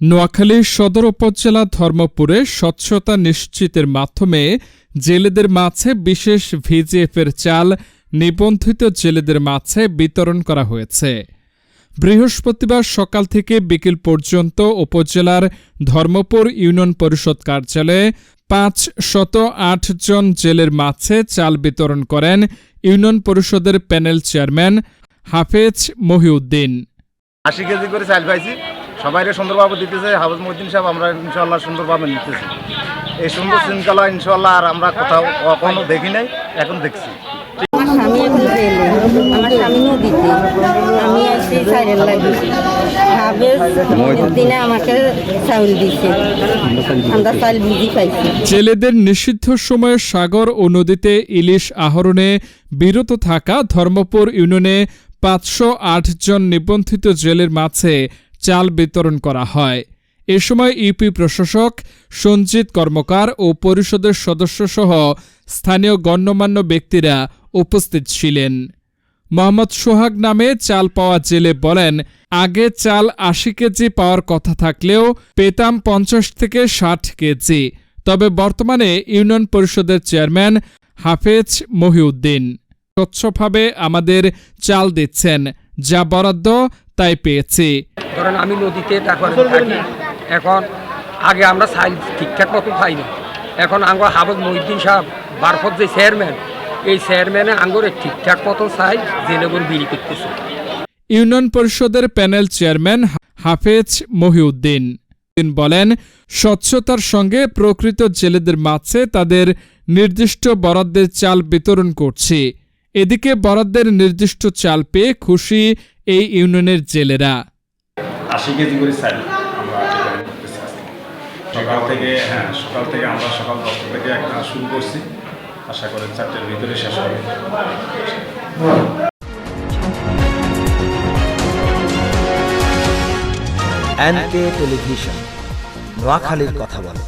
নোয়াখালী সদর উপজেলা ধর্মপুরে স্বচ্ছতা নিশ্চিতের মাধ্যমে জেলেদের মাঝে বিশেষ ভিজিএফের চাল নিবন্ধিত জেলেদের মাঝে বিতরণ করা হয়েছে। বৃহস্পতিবার সকাল থেকে বিকেল পর্যন্ত উপজেলার ধর্মপুর ইউনিয়ন পরিষদ কার্যালয়ে পাঁচ শত আট জন জেলের মাঝে চাল বিতরণ করেন ইউনিয়ন পরিষদের প্যানেল চেয়ারম্যান হাফেজ মহিউদ্দিন। আশি কেজি করে চাল পাইছি। সবাইকে সুন্দরভাবে দিতেছে হাফিজ মহিদ্দিন সাহেব আমরা ইনশাল্লাহ সুন্দরভাবে নিতেছি। এই সুন্দর শৃঙ্খলা ইনশাল্লাহ আর আমরা কোথাও কখনো দেখি নাই এখন দেখছি। আমার স্বামী এখন জেলে আমার স্বামী নদীতে আমি আসি সাইরের লাগি দিনে আমাকে চাউল দিছে। আমরা চাল বুঝি পাইছি। জেলেদের নিষিদ্ধ সময়ে সাগর ও নদীতে ইলিশ আহরণে বিরত থাকা ধর্মপুর ইউনিয়নে পাঁচশো আট জন নিবন্ধিত জেলের মাঝে চাল বিতরণ করা হয়। এ সময় ইউপি প্রশাসক, সঞ্জিত কর্মকার ও পরিষদের সদস্যসহ স্থানীয় গণ্যমান্য ব্যক্তিরা উপস্থিত ছিলেন। মোহাম্মদ সোহাগ নামে চাল পাওয়া জেলে বলেন, আগে চাল আশি কেজি পাওয়ার কথা থাকলেও পেতাম পঞ্চাশ থেকে ষাট কেজি। তবে বর্তমানে ইউনিয়ন পরিষদের চেয়ারম্যান হাফেজ মহিউদ্দিন স্বচ্ছভাবে আমাদের চাল দিচ্ছেন, যা বরাদ্দ তাই পেয়েছে। ধরেন আমি নদীতে থাকি এখন আগে আমরা সাইল ঠিকঠাক মতো পাই না এখন আঙ্গর হাফজ মহিদ্দিন সাহেব বারফত যে চেয়ারম্যান এই চেয়ারম্যানে আঙ্গরে ঠিকঠাক মতো চাই জেলেগুন বিড়ি করতেছে। ইউনিয়ন পরিষদের প্যানেল চেয়ারম্যান হাফেজ মহিউদ্দিন তিনি বলেন স্বচ্ছতার সঙ্গে প্রকৃত জেলেদের মাঝে তাদের নির্দিষ্ট বরাদ্দের চাল বিতরণ করছে। এদিকে বরাদ্দের নির্দিষ্ট চাল পেয়ে খুশি এই ইউনিয়নের জেলেরা। আশি কেজি করে আজকে। সকাল থেকে হ্যাঁ সকাল থেকে আমরা সকাল দশটা থেকে একটা শুরু করছি। আশা করেন চারটের ভিতরে শেষ হবে। এনকে টেলিভিশন নোয়াখালীর কথা বলে।